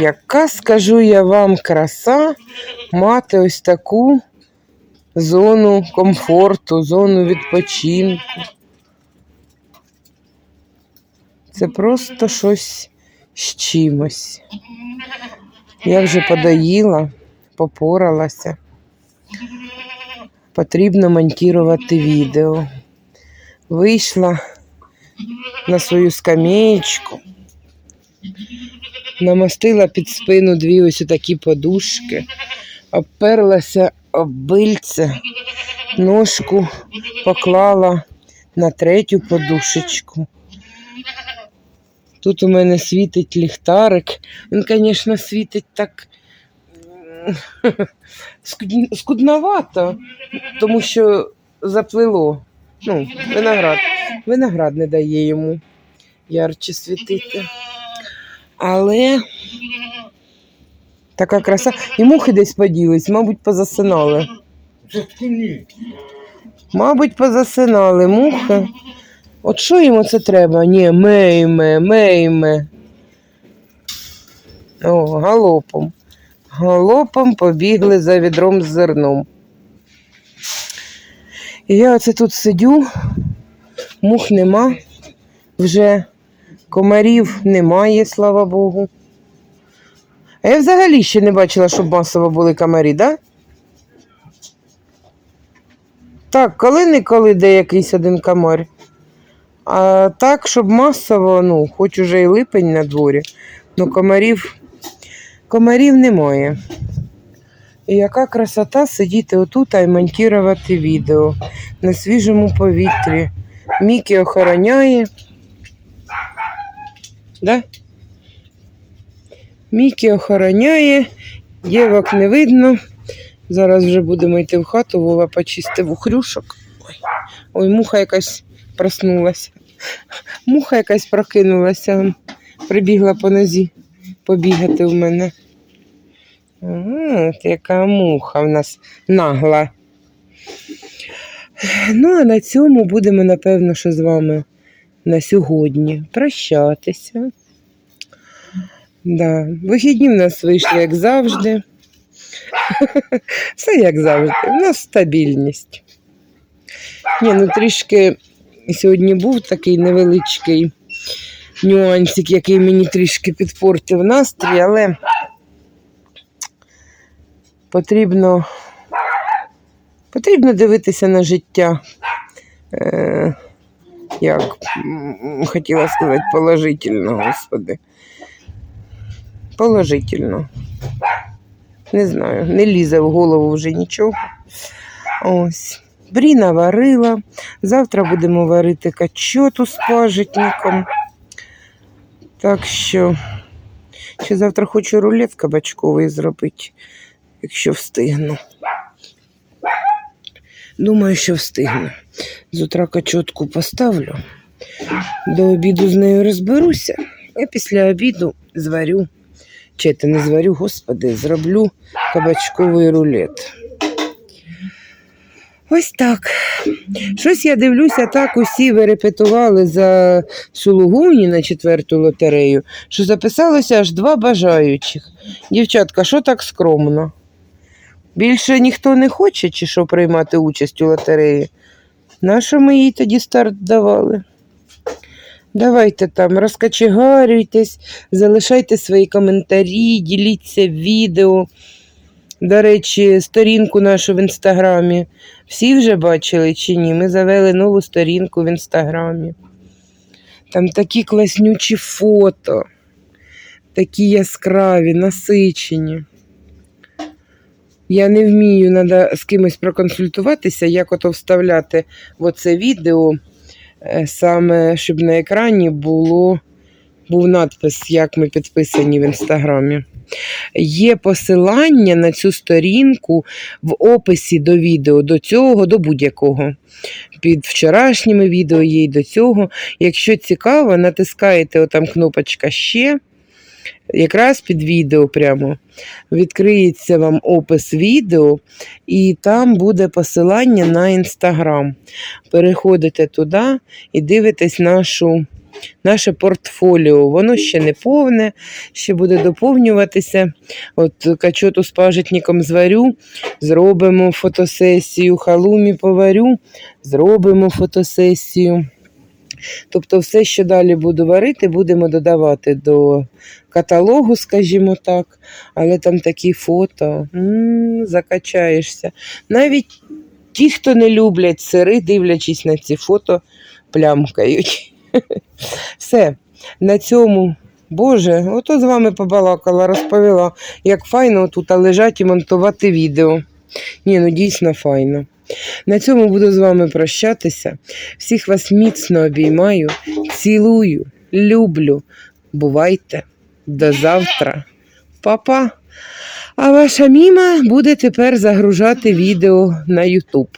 Яка, скажу я вам, краса мати ось таку зону комфорту, зону відпочинку. Це просто щось з чимось. Я вже подоїла, попоралася. Потрібно монтувати відео. Вийшла на свою скамеєчку, намастила під спину дві ось такі подушки, обперлася об ножку поклала на третю подушечку. Тут у мене світить ліхтарик. Він, звісно, світить так скудновато, тому що заплило. Ну, виноград. Виноград не дає йому ярче світити. Але така краса. І мухи десь поділись, мабуть, позасинали. Мабуть, позасинали мухи. От що йому це треба? Ні, мейме, мейме. О, галопом. Галопом побігли за відром з зерном. Я оце тут сидю, мух нема, вже комарів немає, слава Богу. А я взагалі ще не бачила, щоб масово були комарі, так? Да? Так, коли-неколи де якийсь один комар. А так, щоб масово, ну, хоч уже і липень на дворі, ну комарів, комарів немає. І яка красота сидіти отут і монтувати відео на свіжому повітрі. Мікі охороняє. Да? Мікі охороняє, дівок не видно. Зараз вже будемо йти в хату, Вова почистив ухрюшок. Ой, ой, муха якась проснулася. Муха якась прокинулася, прибігла по нозі побігати в мене. От яка муха в нас нагла. Ну, а на цьому будемо, напевно, що з вами на сьогодні прощатися. Да. Вихідні в нас вийшли, як завжди. Все як завжди. У нас стабільність. Ні, ну трішки сьогодні був такий невеличкий нюансик, який мені трішки підпортив настрій, але потрібно, потрібно дивитися на життя. Е, як хотіла сказати, положительно, господи. Положительно. Не знаю, не лізе в голову вже нічого. Ось. Бріна варила. Завтра будемо варити качоту з пажитником. Так що, ще завтра хочу рулет кабачковий зробити, якщо встигну. Думаю, що встигну. З утра качотку поставлю. До обіду з нею розберуся, а після обіду зварю. Чи не зварю, господи, зроблю кабачковий рулет. Ось так. Щось я дивлюся, так усі вирепетували за Сулугуні на четверту лотерею, що записалося аж два бажаючих. Дівчатка, що так скромно? Більше ніхто не хоче, чи що приймати участь у лотереї? Нащо ми їй тоді старт давали? Давайте там, розкачегарюйтесь, залишайте свої коментарі, діліться відео. До речі, сторінку нашу в інстаграмі. Всі вже бачили чи ні? Ми завели нову сторінку в інстаграмі. Там такі класнючі фото, такі яскраві, насичені. Я не вмію, треба з кимось проконсультуватися, як ото вставляти в оце відео, е, саме щоб на екрані було, був надпис, як ми підписані в інстаграмі. Є посилання на цю сторінку в описі до відео, до цього, до будь-якого. Під вчорашніми відео є й до цього. Якщо цікаво, натискаєте отам кнопочка ще. якраз під відео прямо відкриється вам опис відео, і там буде посилання на інстаграм. Переходите туди і дивитесь нашу, наше портфоліо. Воно ще не повне, ще буде доповнюватися. От качоту з пажитником зварю, зробимо фотосесію, халумі поварю, зробимо фотосесію. Тобто, все, що далі буду варити, будемо додавати до каталогу, скажімо так. Але там такі фото, м, закачаєшся. Навіть ті, хто не люблять сири, дивлячись на ці фото, плямкають. Все, на цьому. Боже, ото з вами побалакала, розповіла, як файно тут лежать і монтувати відео. Ні, ну дійсно файно. На цьому буду з вами прощатися. Всіх вас міцно обіймаю, цілую, люблю. Бувайте. До завтра. Па-па. А ваша міма буде тепер загружати відео на YouTube.